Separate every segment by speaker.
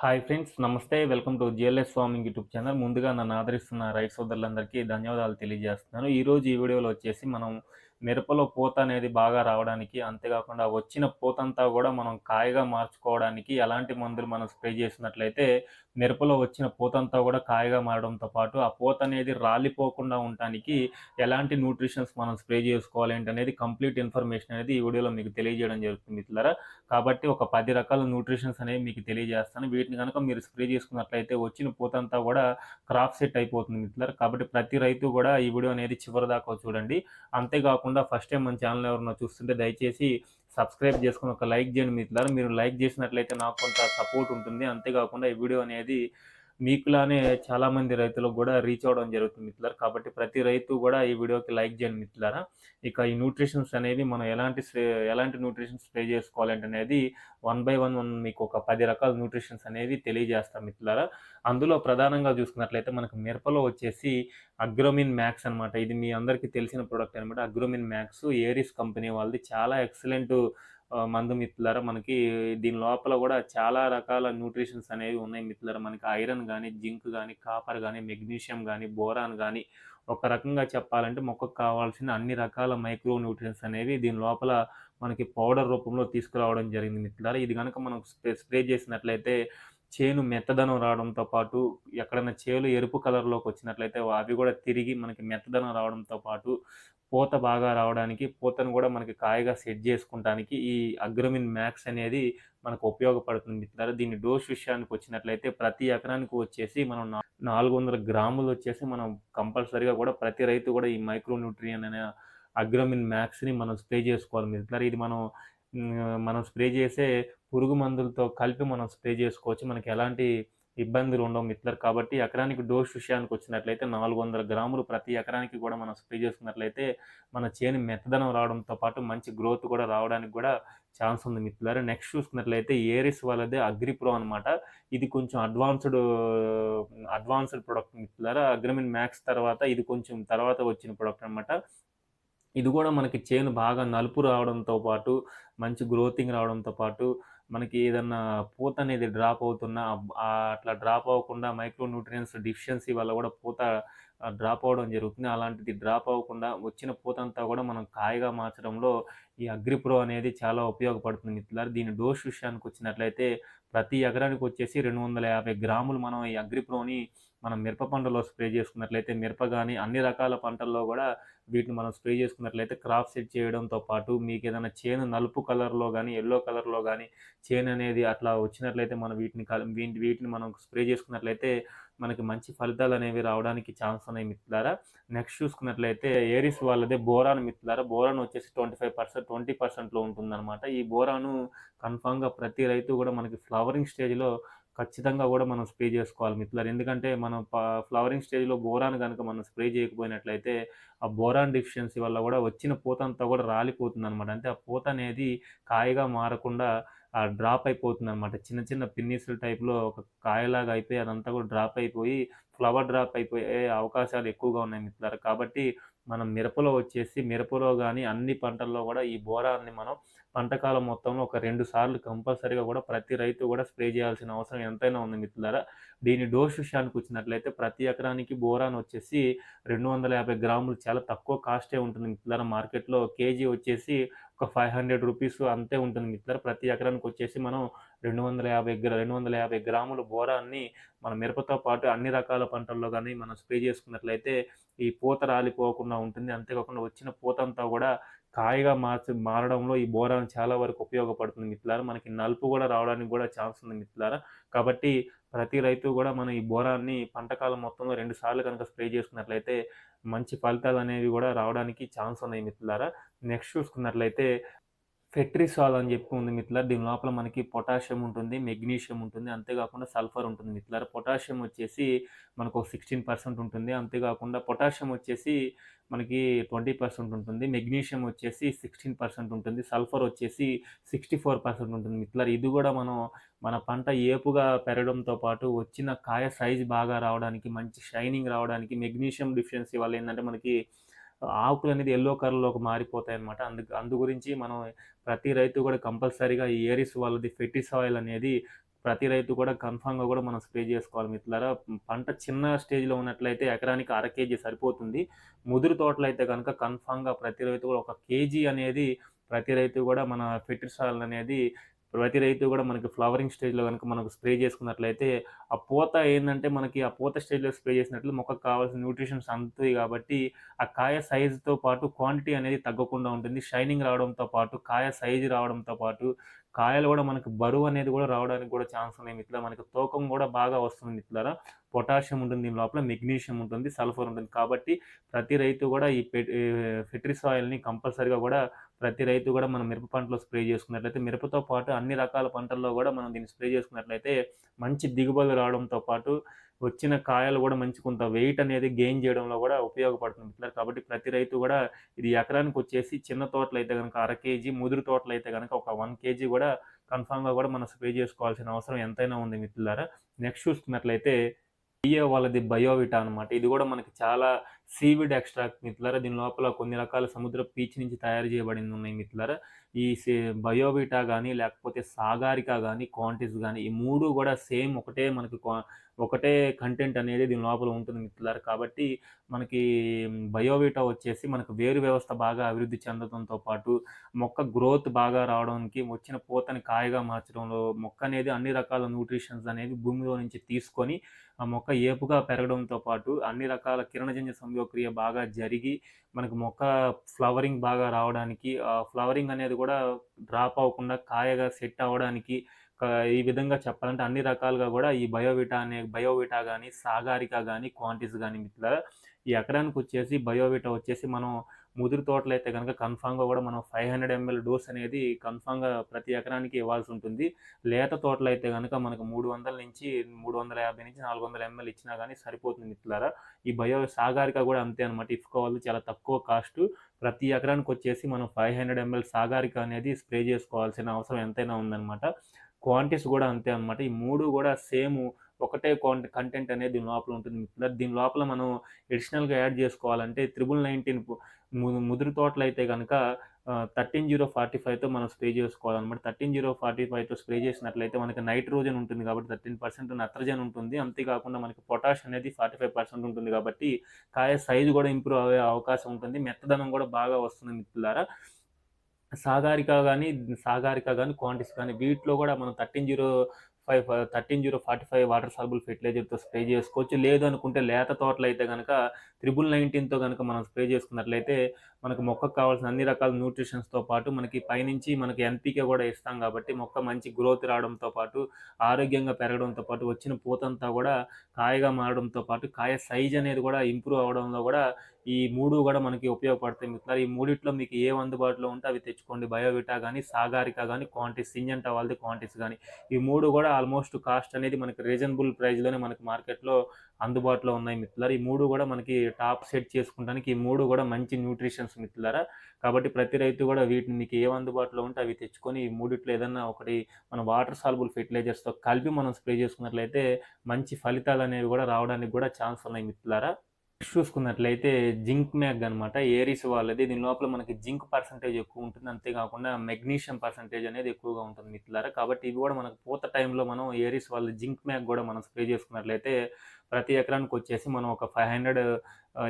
Speaker 1: Hi friends నమస్తే. Welcome to GLS farming YouTube channel. ముందుగా నన్ను ఆదరిస్తున్న రైట్ సోదరులందరికీ ధన్యవాదాలు తెలియజేస్తున్నాను. ఈరోజు ఈ వీడియోలో వచ్చేసి మనం మిరపలో పూత అనేది బాగా రావడానికి అంతేకాకుండా వచ్చిన పూతంతా కూడా మనం కాయగా మార్చుకోవడానికి ఎలాంటి మందులు మనం స్ప్రే చేసినట్లయితే మిరపలో వచ్చిన పూతంతా కూడా కాయగా మారడంతో పాటు ఆ పూత అనేది రాలిపోకుండా ఉండటానికి ఎలాంటి న్యూట్రిషన్స్ మనం స్ప్రే చేసుకోవాలి ఏంటి అనేది కంప్లీట్ ఇన్ఫర్మేషన్ అనేది ఈ వీడియోలో మీకు తెలియజేయడం జరుగుతుంది మిత్రులారా. కాబట్టి ఒక పది రకాల న్యూట్రిషన్స్ అనేవి మీకు తెలియజేస్తాను. వీటిని కనుక మీరు స్ప్రే చేసుకున్నట్లయితే వచ్చిన పూతంతా కూడా క్రాప్ సెట్ అయిపోతుంది మిత్రులారా. కాబట్టి ప్రతి రైతు కూడా ఈ వీడియో అనేది చివరి దాకా చూడండి. అంతేకాకుండా కాకుండా ఫస్ట్ టైం మన ఛానల్ ఎవరైనా చూస్తుంటే దయచేసి సబ్స్క్రైబ్ చేసుకుని ఒక లైక్ చేయండి మిత్రులారా. మీరు లైక్ చేసినట్లయితే నాకు కొంత సపోర్ట్ ఉంటుంది. అంతేకాకుండా ఈ వీడియో అనేది మీకులానే చాలా మంది రైతులకు కూడా రీచ్ అవ్వడం జరుగుతుంది మిత్రులారా. కాబట్టి ప్రతి రైతు కూడా ఈ వీడియోకి లైక్ చేయండి మిత్రులారా. ఇక ఈ న్యూట్రిషన్స్ అనేది మనం ఎలాంటి స్ప్రే- ఎలాంటి న్యూట్రిషన్స్ స్ప్రే చేసుకోవాలంటే అనేది వన్ బై వన్ వన్ మీకు ఒక పది రకాల న్యూట్రిషన్స్ అనేది తెలియజేస్తాం మిత్రులారా. అందులో ప్రధానంగా చూసుకున్నట్లయితే మనకు మిరపలో వచ్చేసి అగ్రోమిన్ మ్యాక్స్ అన్నమాట. ఇది మీ అందరికీ తెలిసిన ప్రోడక్ట్ అనమాట అగ్రోమిన్ మ్యాక్స్ ఏరిస్ కంపెనీ వాళ్ళది. చాలా ఎక్సలెంట్ మందు మిత్రులారా మనకి దీని లోపల కూడా చాలా రకాల న్యూట్రిషన్స్ అనేవి ఉన్నాయి మిత్రులారా మనకి ఐరన్ కానీ జింక్ కానీ కాపర్ కానీ మెగ్నీషియం కానీ బోరాన్ కానీ ఒక రకంగా చెప్పాలంటే మొక్కకు కావాల్సిన అన్ని రకాల మైక్రో న్యూట్రియన్స్ అనేవి దీని లోపల మనకి పౌడర్ రూపంలో తీసుకురావడం జరిగింది మిత్రులారా ఇది కనుక మనం స్ప్రే స్ప్రే చేసినట్లయితే చేను మెత్తదనం రావడంతో పాటు ఎక్కడైనా చేలు ఎరుపు కలర్లోకి వచ్చినట్లయితే అవి కూడా తిరిగి మనకి మెత్తదనం రావడంతో పాటు పూత బాగా రావడానికి పూతను కూడా మనకి కాయగా సెట్ చేసుకుంటానికి ఈ అగ్రమిన్ మ్యాక్స్ అనేది మనకు ఉపయోగపడుతుంది మిత్రులారా. దీని డోస్ విషయానికి వచ్చినట్లయితే ప్రతి ఎకరానికి వచ్చేసి మనం నాలుగు వందల గ్రాములు వచ్చేసి మనం కంపల్సరీగా కూడా ప్రతి రైతు కూడా ఈ మైక్రో న్యూట్రియన్ అనే అగ్రమిన్ మ్యాక్స్ని మనం స్ప్రే చేసుకోవాలి మిత్రులారా. ఇది మనం మనం స్ప్రే చేసే పురుగు మందులతో కలిపి మనం స్ప్రే చేసుకోవచ్చు. మనకి ఎలాంటి ఇబ్బందులు ఉండవు మిత్లర్ కాబట్టి ఎకరానికి డోస్ విషయానికి వచ్చినట్లయితే నాలుగు వందల గ్రాములు ప్రతి ఎకరానికి కూడా మనం స్ప్రే చేసుకున్నట్లయితే మన చేను మెత్తదనం రావడంతో పాటు మంచి గ్రోత్ కూడా రావడానికి కూడా ఛాన్స్ ఉంది మిత్రులారు నెక్స్ట్ చూసుకున్నట్లయితే ఏరిస్ వాళ్ళదే అగ్రిప్రో అనమాట ఇది కొంచెం అడ్వాన్స్డ్ అడ్వాన్స్డ్ ప్రొడక్ట్ మిత్రులారా అగ్రిమిన్ మ్యాక్స్ తర్వాత ఇది కొంచెం తర్వాత వచ్చిన ప్రొడక్ట్ అనమాట ఇది కూడా మనకి చేను బాగా నలుపు రావడంతో పాటు మంచి గ్రోతింగ్ రావడంతో పాటు మనకి ఏదన్నా పూత అనేది డ్రాప్ అవుతున్నా అట్లా డ్రాప్ అవ్వకుండా మైక్రో న్యూట్రియన్స్ డిఫిషియన్సీ వల్ల కూడా పూత డ్రాప్ అవ్వడం జరుగుతుంది. అలాంటిది డ్రాప్ అవ్వకుండా వచ్చిన పూత అంతా కూడా మనం కాయగా మార్చడంలో ఈ అగ్రిప్రో అనేది చాలా ఉపయోగపడుతుంది మిత్రులారు. దీని డోస్ విషయానికి వచ్చినట్లయితే ప్రతి ఎకరానికి వచ్చేసి రెండు వందల యాభై గ్రాములు మనం ఈ అగ్రిప్రోని మనం మిరప పంటలో స్ప్రే చేసుకున్నట్లయితే మిరప కానీ అన్ని రకాల పంటల్లో కూడా వీటిని మనం స్ప్రే చేసుకున్నట్లయితే క్రాప్ సెట్ చేయడంతో పాటు మీకు ఏదైనా చేను నలుపు కలర్లో కానీ ఎల్లో కలర్లో కానీ చేను అనేది అట్లా వచ్చినట్లయితే మనం వీటిని వీటి వీటిని మనం స్ప్రే చేసుకున్నట్లయితే మనకి మంచి ఫలితాలు అనేవి రావడానికి ఛాన్స్ ఉన్నాయి మిత్రులారా. నెక్స్ట్ చూసుకున్నట్లయితే ఏరిస్ వాళ్ళదే బోరాన్ మిత్రులారా. బోరాన్ వచ్చేసి ట్వంటీ ఫైవ్ పర్సెంట్ ట్వంటీ పర్సెంట్లో ఉంటుందన్నమాట. ఈ బోరాను కన్ఫామ్గా ప్రతి రైతు కూడా మనకి ఫ్లవరింగ్ స్టేజ్లో ఖచ్చితంగా కూడా మనం స్ప్రే చేసుకోవాలి మిత్రులారు. ఎందుకంటే మనం ప- ఫ్లవరింగ్ స్టేజ్లో బోరాన్ కనుక మనం స్ప్రే చేయకపోయినట్లయితే ఆ బోరాన్ డిఫిషియన్సీ వల్ల కూడా వచ్చిన పూత అంతా కూడా రాలిపోతుంది అనమాట అంటే ఆ పూత అనేది కాయగా మారకుండా ఆ డ్రాప్ అయిపోతుంది అనమాట చిన్న చిన్న పిన్నీసుల టైప్లో ఒక కాయలాగా అయిపోయి అదంతా కూడా డ్రాప్ అయిపోయి ఫ్లవర్ డ్రాప్ అయిపోయే అవకాశాలు ఎక్కువగా ఉన్నాయి మిత్రులారా. కాబట్టి మనం మిరపలో వచ్చేసి మిరపలో కానీ అన్ని పంటల్లో కూడా ఈ బోరాన్ని మనం పంటకాలం మొత్తంలో ఒక రెండు సార్లు కంపల్సరీగా కూడా ప్రతి రైతు కూడా స్ప్రే చేయాల్సిన అవసరం ఎంతైనా ఉంది మిత్రులారా. దీని డోస్ విషయానికి వచ్చినట్లయితే ప్రతి ఎకరానికి బోరాన్ వచ్చేసి రెండు వందల యాభై గ్రాములు చాలా తక్కువ కాస్టే ఉంటుంది మిత్రులారా. మార్కెట్లో కేజీ వచ్చేసి ఒక ఫైవ్ హండ్రెడ్ రూపీస్ అంతే ఉంటుంది మిత్రులారా. ప్రతి ఎకరానికి వచ్చేసి మనం రెండు వందల యాభై రెండు వందల యాభై గ్రాములు బోరాన్ని మన మిరపతో పాటు అన్ని రకాల పంటల్లో కానీ మనం స్ప్రే చేసుకున్నట్లయితే ఈ పూత రాలిపోకుండా ఉంటుంది. అంతేకాకుండా వచ్చిన పూత అంతా కూడా కాయగా మార్చి మారడంలో ఈ బోరాన్ చాలా వరకు ఉపయోగపడుతుంది మిత్రులారా. మనకి నలుపు కూడా రావడానికి కూడా ఛాన్స్ ఉంది మిత్రులారా. కాబట్టి ప్రతి రైతు కూడా మనం ఈ బోరాన్ని పంటకాలం మొత్తంలో రెండు సార్లు కనుక స్ప్రే చేసుకున్నట్లయితే మంచి ఫలితాలు అనేవి కూడా రావడానికి ఛాన్స్ ఉన్నాయి మిత్రులారా. నెక్స్ట్ చూసుకున్నట్లయితే ఫెట్రిసాల్ అని చెప్పి ఉంది మిత్రులారా. దీని లోపల మనకి పొటాషియం ఉంటుంది మెగ్నీషియం ఉంటుంది అంతేకాకుండా సల్ఫర్ ఉంటుంది మిత్రులారా. పొటాషియం వచ్చేసి మనకు సిక్స్టీన్ పర్సెంట్ ఉంటుంది అంతేకాకుండా పొటాషియం వచ్చేసి మనకి ట్వంటీ పర్సెంట్ ఉంటుంది మెగ్నీషియం వచ్చేసి సిక్స్టీన్ పర్సెంట్ ఉంటుంది సల్ఫర్ వచ్చేసి సిక్స్టీ ఫోర్ పర్సెంట్ ఉంటుంది మిత్రులారా. ఇది కూడా మనం మన పంట ఏపుగా పెరగడంతో పాటు వచ్చిన కాయ సైజ్ బాగా రావడానికి మంచి షైనింగ్ రావడానికి మెగ్నీషియం డిఫిషియన్సీ వల్ల ఏంటంటే మనకి ఆకులు అనేది ఎల్లో కలర్లోకి మారిపోతాయి అనమాట అందు అందు గురించి మనం ప్రతి రైతు కూడా కంపల్సరీగా ఈ ఏరిస్ వాళ్ళది ఫెటిస్ ఆయిల్ అనేది ప్రతి రైతు కూడా కన్ఫామ్గా కూడా మనం స్ప్రే చేసుకోవాలి మిత్రులారా. పంట చిన్న స్టేజ్లో ఉన్నట్లయితే ఎకరానికి అర కేజీ సరిపోతుంది. ముదురు తోటలు అయితే కనుక కన్ఫామ్గా ప్రతి రైతు కూడా ఒక కేజీ అనేది ప్రతి రైతు కూడా మన ఫెర్టిసాల్ అనేది ప్రతి రైతు కూడా మనకి ఫ్లవరింగ్ స్టేజ్లో కనుక మనకు స్ప్రే చేసుకున్నట్లయితే ఆ పూత ఏంటంటే మనకి ఆ పూత స్టేజ్లో స్ప్రే చేసినట్లు మొక్కకు కావాల్సిన న్యూట్రిషన్స్ అందుతాయి కాబట్టి ఆ కాయ సైజుతో పాటు క్వాంటిటీ అనేది తగ్గకుండా ఉంటుంది. షైనింగ్ రావడంతో పాటు కాయ సైజు రావడంతో పాటు కాయలు కూడా మనకు బరువు అనేది కూడా రావడానికి కూడా ఛాన్స్ ఉన్నాయి మిత్రుల మనకి తూకం కూడా బాగా వస్తుంది మిత్రులారా. పొటాషియం ఉంటుంది దీని లోపల మెగ్నీషియం ఉంటుంది సల్ఫర్ ఉంటుంది. కాబట్టి ప్రతి రైతు కూడా ఈ ఫెట్రిస్ ఆయిల్ని కంపల్సరీగా కూడా ప్రతి రైతు కూడా మనం మిరప పంటలో స్ప్రే చేసుకున్నట్లయితే మిరపతో పాటు అన్ని రకాల పంటల్లో కూడా మనం దీన్ని స్ప్రే చేసుకున్నట్లయితే మంచి దిగుబడులు రావడంతో పాటు వచ్చిన కాయలు కూడా మంచి కొంత వెయిట్ అనేది గెయిన్ చేయడంలో కూడా ఉపయోగపడుతుంది మిత్రులారా. కాబట్టి ప్రతి రైతు కూడా ఇది ఎకరానికి వచ్చేసి చిన్న తోటలు అయితే కనుక అర కేజీ ముదురు తోటలు అయితే కనుక ఒక వన్ కేజీ కూడా కన్ఫామ్గా కూడా మనం స్ప్రే చేసుకోవాల్సిన అవసరం ఎంతైనా ఉంది మిత్రులారా. నెక్స్ట్ చూసుకున్నట్లయితే బిఏ వాళ్ళది బయోవిటా అనమాట ఇది కూడా మనకి చాలా సీవిడ్ ఎక్స్ట్రాక్ట్ మిత్రులారా. దీని లోపల కొన్ని రకాల సముద్ర పీచ్ నుంచి తయారు చేయబడింది ఉన్నాయి మిత్రులారా. ఈ బయోవిటా కానీ లేకపోతే సాగారిక కానీ క్వాంటిస్ కానీ ఈ మూడు కూడా సేమ్ ఒకటే మనకి ఒకటే కంటెంట్ అనేది దీని లోపల ఉంటుంది మిత్రులారు. కాబట్టి మనకి బయోవిటా వచ్చేసి మనకు వేరు వ్యవస్థ బాగా అభివృద్ధి చెందడంతో పాటు మొక్క గ్రోత్ బాగా రావడానికి వచ్చిన పూతని కాయగా మార్చడంలో మొక్క అనేది అన్ని రకాల న్యూట్రిషన్స్ అనేది భూమిలో నుంచి తీసుకొని ఆ మొక్క ఏపుగా పెరగడంతో పాటు అన్ని రకాల కిరణజన్య సంయోక్రియ బాగా జరిగి మనకు మొక్క ఫ్లవరింగ్ బాగా రావడానికి ఫ్లవరింగ్ అనేది కూడా డ్రాప్ అవ్వకుండా కాయగా సెట్ అవ్వడానికి ఈ విధంగా చెప్పాలంటే అన్ని రకాలుగా కూడా ఈ బయోవిటా అనే బయోవిటా కానీ సాగారిక కానీ క్వాంటిస్ కానీ మిత్రులారా ఈ ఎకరానికి వచ్చేసి బయోవిటా వచ్చేసి మనం ముదురు తోటలు అయితే కనుక కన్ఫామ్గా కూడా మనం ఫైవ్ హండ్రెడ్ ఎంఎల్ డోస్ అనేది కన్ఫామ్గా ప్రతి ఎకరానికి ఇవ్వాల్సి ఉంటుంది. లేత తోటలు అయితే కనుక మనకు మూడు వందల నుంచి మూడు వందల యాభై నుంచి నాలుగు వందల ఎంఎల్ ఇచ్చినా కానీ సరిపోతుంది మిత్రులారా. ఈ బయో సాగారిక కూడా అంతే అనమాట ఇఫ్కో వాళ్ళు చాలా తక్కువ కాస్ట్ ప్రతి ఎకరానికి వచ్చేసి మనం ఫైవ్ హండ్రెడ్ ఎంఎల్ సాగారిక అనేది స్ప్రే చేసుకోవాల్సిన అవసరం ఎంతైనా ఉందన్నమాట. క్వాంటిటీస్ కూడా అంతే అనమాట ఈ మూడు కూడా సేమ్ ఒకటే కంటెంట్ అనేది దీని లోపల ఉంటుంది. దీని లోపల మనం ఎడిషనల్గా యాడ్ చేసుకోవాలంటే త్రిబుల్ నైన్టీన్ ముదురు తోటలు అయితే కనుక థర్టీన్ జీరో ఫార్టీ ఫైవ్తో మనం స్ప్రే చేసుకోవాలన్నమాట. థర్టీన్ జీరో ఫార్టీ ఫైవ్తో స్ప్రే చేసినట్లయితే మనకి నైట్రోజన్ ఉంటుంది కాబట్టి థర్టీన్ పర్సెంట్ నత్రజన్ ఉంటుంది. అంతేకాకుండా మనకి పొటాష్ అనేది ఫార్టీ ఫైవ్ పర్సెంట్ ఉంటుంది కాబట్టి కాయ సైజు కూడా ఇంప్రూవ్ అయ్యే అవకాశం ఉంటుంది. మెత్తదనం కూడా బాగా వస్తుంది మిత్రులారా. సాగారిక కానీ సాగారిక కానీ క్వాంటిస్ కానీ వీటిలో కూడా మనం thirteen zero five thirteen zero forty five water soluble ఫెర్టిలైజర్తో spray చేసుకోవచ్చు. లేదు అనుకుంటే లేత తోటలు అయితే కనుక త్రిబుల్ నైన్టీన్తో కనుక మనం స్ప్రే చేసుకున్నట్లయితే మనకు మొక్కకు కావాల్సిన అన్ని రకాల న్యూట్రిషన్స్తో పాటు మనకి పైనుంచి మనకి ఎన్పికే కూడా ఇస్తాం కాబట్టి మొక్క మంచి గ్రోత్ రావడంతో పాటు ఆరోగ్యంగా పెరగడంతో పాటు వచ్చిన పూతంతా కూడా కాయగా మారడంతో పాటు కాయ సైజ్ అనేది కూడా ఇంప్రూవ్ అవడంలో కూడా ఈ మూడు కూడా మనకి ఉపయోగపడతాయి మిత్రులు ఈ మూడిట్లో మీకు ఏ అందుబాటులో ఉంటే అవి తెచ్చుకోండి. బయోవిటా కానీ సాగారిక కానీ క్వాంటిస్ సింజంటా వాళ్ళది క్వాంటిస్ కానీ ఈ మూడు కూడా ఆల్మోస్ట్ కాస్ట్ అనేది మనకి రీజనబుల్ ప్రైస్లోనే మనకి మార్కెట్లో అందుబాటులో ఉన్నాయి మిత్రులారా. ఈ మూడు కూడా మనకి టాప్ సెట్ చేసుకోవడానికి ఈ మూడు కూడా మంచి న్యూట్రిషన్స్ మిత్రులారా. కాబట్టి ప్రతి రైతు కూడా వీటిని మీకు ఏ అందుబాటులో ఉంటే అవి తెచ్చుకొని ఈ మూడిట్లో ఏదన్నా ఒకటి మన వాటర్ సాల్బుల్ ఫెర్టిలైజర్స్తో కలిపి మనం స్ప్రే చేసుకున్నట్లయితే మంచి ఫలితాలు అనేవి కూడా రావడానికి కూడా ఛాన్స్ ఉన్నాయి మిత్రులారా. చూసుకున్నట్లయితే జింక్ మ్యాగ్ అనమాట ఏరిస్ వాళ్ళది. దీని లోపల మనకి జింక్ పర్సంటేజ్ ఎక్కువ ఉంటుంది. అంతేకాకుండా మెగ్నీషియం పర్సంటేజ్ అనేది ఎక్కువగా ఉంటుంది మిత్రులారా. కాబట్టి ఇవి కూడా మనకు పూత టైంలో మనం ఏరిస్ వాళ్ళ జింక్ మ్యాగ్ కూడా మనం స్ప్రే చేసుకున్నట్లయితే ప్రతి ఎకరానికి వచ్చేసి మనం ఒక ఫైవ్ హండ్రెడ్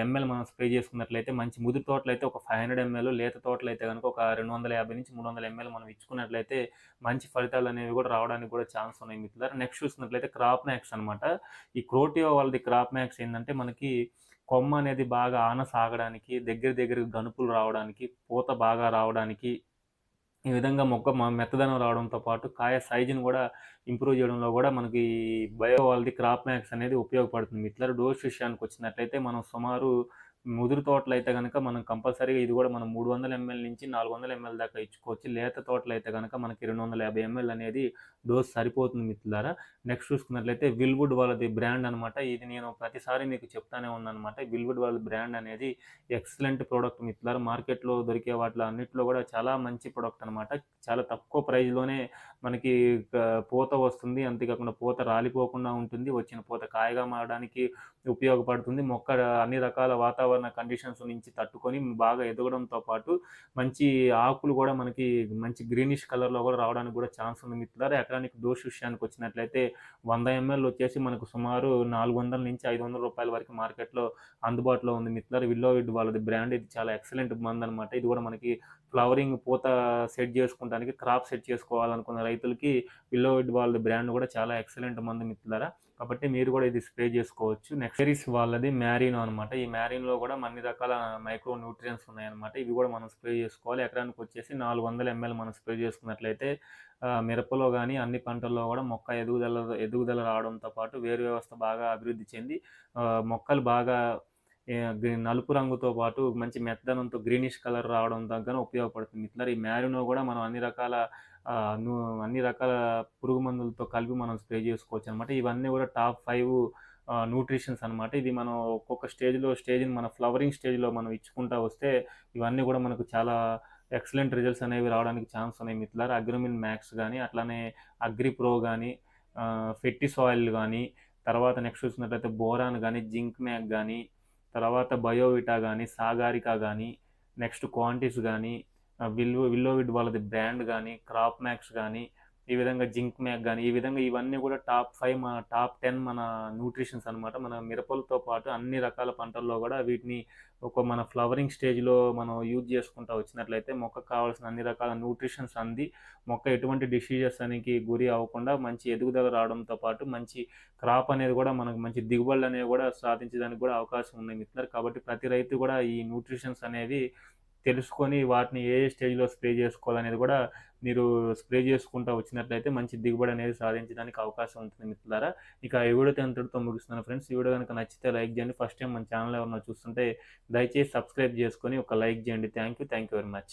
Speaker 1: ఎంఎల్ మనం స్ప్రే చేసుకున్నట్లయితే మంచి ముదురు తోటలు అయితే ఒక ఫైవ్ హండ్రెడ్ ఎంఎల్ లేత తోటలు అయితే కనుక ఒక రెండు వందల యాభై నుంచి మూడు వందల ఎంఎల్ మనం ఇచ్చుకున్నట్లయితే మంచి ఫలితాలు అనేవి కూడా రావడానికి కూడా ఛాన్స్ ఉన్నాయి మిత్రులారా. నెక్స్ట్ చూసినట్లయితే క్రాప్ మ్యాక్స్ అనమాట ఈ క్రోటియో వాళ్ళది క్రాప్ మ్యాక్స్ ఏంటంటే మనకి కొమ్మ అనేది బాగా ఆన సాగడానికి దగ్గర దగ్గర గనుపులు రావడానికి పూత బాగా రావడానికి ఈ విధంగా మొక్క మెత్తదనం రావడంతో పాటు కాయ సైజుని కూడా ఇంప్రూవ్ చేయడంలో కూడా మనకి బయో వాళ్ళది క్రాప్ మ్యాక్స్ అనేది ఉపయోగపడుతుంది. ఇట్లా డోస్ విషయానికి వచ్చినట్లయితే మనం సుమారు ముదురు తోటలు అయితే కనుక మనం కంపల్సరీగా ఇది కూడా మనం మూడు వందల ఎంఎల్ నుంచి నాలుగు వందల ఎంఎల్ దాకా ఇచ్చుకోవచ్చు. లేత తోటలు అయితే కనుక మనకి రెండు వందల యాభై ఎంఎల్ అనేది డోస్ సరిపోతుంది మిత్రులారా. నెక్స్ట్ చూసుకున్నట్లయితే విల్వుడ్ వాళ్ళది బ్రాండ్ అనమాట ఇది నేను ప్రతిసారి మీకు చెప్తానే ఉన్నానమాట విల్వుడ్ వాళ్ళ బ్రాండ్ అనేది ఎక్సలెంట్ ప్రోడక్ట్ మిత్రులారా. మార్కెట్లో దొరికే వాటిలో అన్నింటిలో కూడా చాలా మంచి ప్రోడక్ట్ అనమాట చాలా తక్కువ ప్రైస్లోనే మనకి పూత వస్తుంది. అంతేకాకుండా పూత రాలిపోకుండా ఉంటుంది. వచ్చిన పూత కాయగా మారడానికి ఉపయోగపడుతుంది. మొక్క అన్ని రకాల వాతావరణం వాతావరణ కండిషన్స్ నుంచి తట్టుకొని బాగా ఎదగడంతో పాటు మంచి ఆకులు కూడా మనకి మంచి గ్రీనిష్ కలర్లో కూడా రావడానికి కూడా ఛాన్స్ ఉంది మిత్రులారా. ఎకరానికి డోస్ విషయానికి వచ్చినట్లయితే వంద ఎంఎల్ వచ్చేసి మనకు సుమారు నాలుగు వందల నుంచి ఐదు వందల రూపాయల వరకు మార్కెట్లో అందుబాటులో ఉంది మిత్రులారా. విల్లోవిడ్ వాళ్ళది బ్రాండ్ ఇది చాలా ఎక్సలెంట్ మంది అనమాట ఇది కూడా మనకి ఫ్లవరింగ్ పూత సెట్ చేసుకోవడానికి క్రాప్ సెట్ చేసుకోవాలనుకున్న రైతులకి విల్లోవిడ్ వాళ్ళది బ్రాండ్ కూడా చాలా ఎక్సలెంట్ మంది మిత్రులారా. కాబట్టి మీరు కూడా ఇది స్ప్రే చేసుకోవచ్చు. నెక్స్ట్ సిరీస్ వాళ్ళది మ్యారినో అనమాట ఈ మ్యారీన్లో కూడా అన్ని రకాల మైక్రో న్యూట్రియన్స్ ఉన్నాయన్నమాట. ఇవి కూడా మనం స్ప్రే చేసుకోవాలి. ఎకరానికి వచ్చేసి నాలుగు వందల ఎంఎల్ మనం స్ప్రే చేసుకున్నట్లయితే మిరపలో కానీ అన్ని పంటల్లో కూడా మొక్క ఎదుగుదల ఎదుగుదల రావడంతో పాటు వేరు వ్యవస్థ బాగా అభివృద్ధి చెంది మొక్కలు బాగా నలుపు రంగుతో పాటు మంచి మెత్తనంతో గ్రీనిష్ కలర్ రావడం దగ్గర ఉపయోగపడుతుంది. ఇట్లా ఈ మ్యారినో కూడా మనం అన్ని రకాల అన్ని రకాల పురుగు మందులతో కలిపి మనం స్ప్రే చేసుకోవచ్చు అనమాట ఇవన్నీ కూడా టాప్ ఫైవ్ న్యూట్రిషన్స్ అనమాట ఇది మనం ఒక్కొక్క స్టేజ్లో స్టేజ్ని మన ఫ్లవరింగ్ స్టేజ్లో మనం ఇచ్చుకుంటా వస్తే ఇవన్నీ కూడా మనకు చాలా ఎక్సలెంట్ రిజల్ట్స్ అనేవి రావడానికి ఛాన్స్ ఉన్నాయి. మిత్రులారా అగ్రిమిన్ మ్యాక్స్ కానీ అట్లానే అగ్రి ప్రో కానీ ఫెట్టి సాయిల్ కానీ తర్వాత నెక్స్ట్ చూసినట్లయితే బోరాన్ కానీ జింక్ మ్యాక్ కానీ తర్వాత బయోవిటా కానీ సాగారికా కానీ నెక్స్ట్ క్వాంటిస్ కానీ విల్వో విల్లోవిడ్ వాళ్ళది బ్రాండ్ కానీ క్రాప్ మ్యాక్స్ కానీ ఈ విధంగా జింక్ మ్యాక్ కానీ ఈ విధంగా ఇవన్నీ కూడా టాప్ ఫైవ్ మన టాప్ టెన్ మన న్యూట్రిషన్స్ అనమాట మన మిరపలతో పాటు అన్ని రకాల పంటల్లో కూడా వీటిని ఒక మన ఫ్లవరింగ్ స్టేజ్లో మనం యూజ్ చేసుకుంటూ వచ్చినట్లయితే మొక్కకు కావాల్సిన అన్ని రకాల న్యూట్రిషన్స్ అంది. మొక్క ఎటువంటి డిసీజెస్ అనేది గురి అవ్వకుండా మంచి ఎదుగుదల రావడంతో పాటు మంచి క్రాప్ అనేది కూడా మనకు మంచి దిగుబడులు అనేవి కూడా సాధించడానికి కూడా అవకాశం ఉంది మిత్రులు కాబట్టి ప్రతి రైతు కూడా ఈ న్యూట్రిషన్స్ అనేవి తెలుసుకొని వాటిని ఏ స్టేజ్లో స్ప్రే చేసుకోవాలనేది కూడా మీరు స్ప్రే చేసుకుంటూ వచ్చినట్లయితే మంచి దిగుబడి అనేది సాధించడానికి అవకాశం ఉంటుంది మిత్రులారా. ఇక ఈ వీడియో ఎంతటితో ముగిస్తున్నాను ఫ్రెండ్స్. ఈ వీడియో కనుక నచ్చితే లైక్ చేయండి. ఫస్ట్ టైం మన ఛానల్ ఎవరన్నా చూస్తుంటే దయచేసి సబ్స్క్రైబ్ చేసుకొని ఒక లైక్ చేయండి. Thank you. Thank you very much.